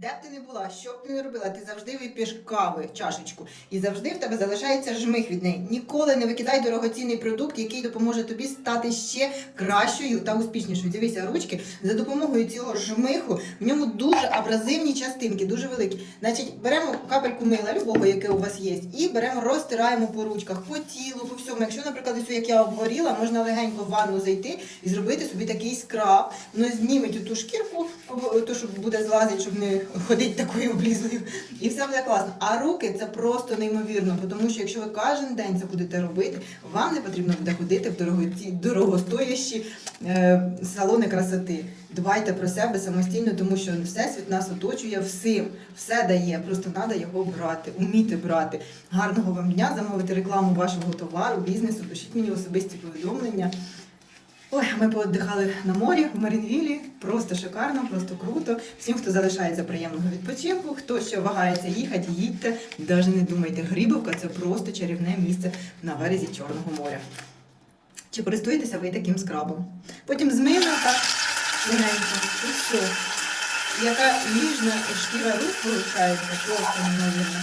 Де б ти не була, що б ти не робила, ти завжди вип'єш кави, чашечку, і завжди в тебе залишається жмих від неї. Ніколи не викидай дорогоцінний продукт, який допоможе тобі стати ще кращою та успішнішою. Дивися, ручки за допомогою цього жмиху в ньому дуже абразивні частинки, дуже великі. Значить, беремо капельку мила, любого, яке у вас є, і беремо, розтираємо по ручках, по тілу, по всьому. Якщо, наприклад, ось як я обгоріла, можна легенько в ванну зайти і зробити собі такий скраб. Воно зніметь ту шкірку, ту, що буде злазити, щоб не ходити такою облізлою. І все буде класно. А руки це просто неймовірно, тому що якщо ви кожен день це будете робити, вам не потрібно буде ходити в дорогоці, дорогостоящі е, салони красоти. Дбайте про себе самостійно, тому що всесвіт нас оточує всім, все дає. Просто треба його брати, уміти брати. Гарного вам дня, замовити рекламу вашого товару, бізнесу, пишіть мені особисті повідомлення. Ой, ми пооддихали на морі в Марінвілі. Просто шикарно, просто круто. Всім, хто залишається приємного відпочинку, хто ще вагається їхати, їдьте. Навіть не думайте, Грибовка це просто чарівне місце на березі Чорного моря. Чи користуєтеся ви таким скрабом? Потім змили так легенько. І. Яка ніжна шкіра рук виходить, просто неймовірно.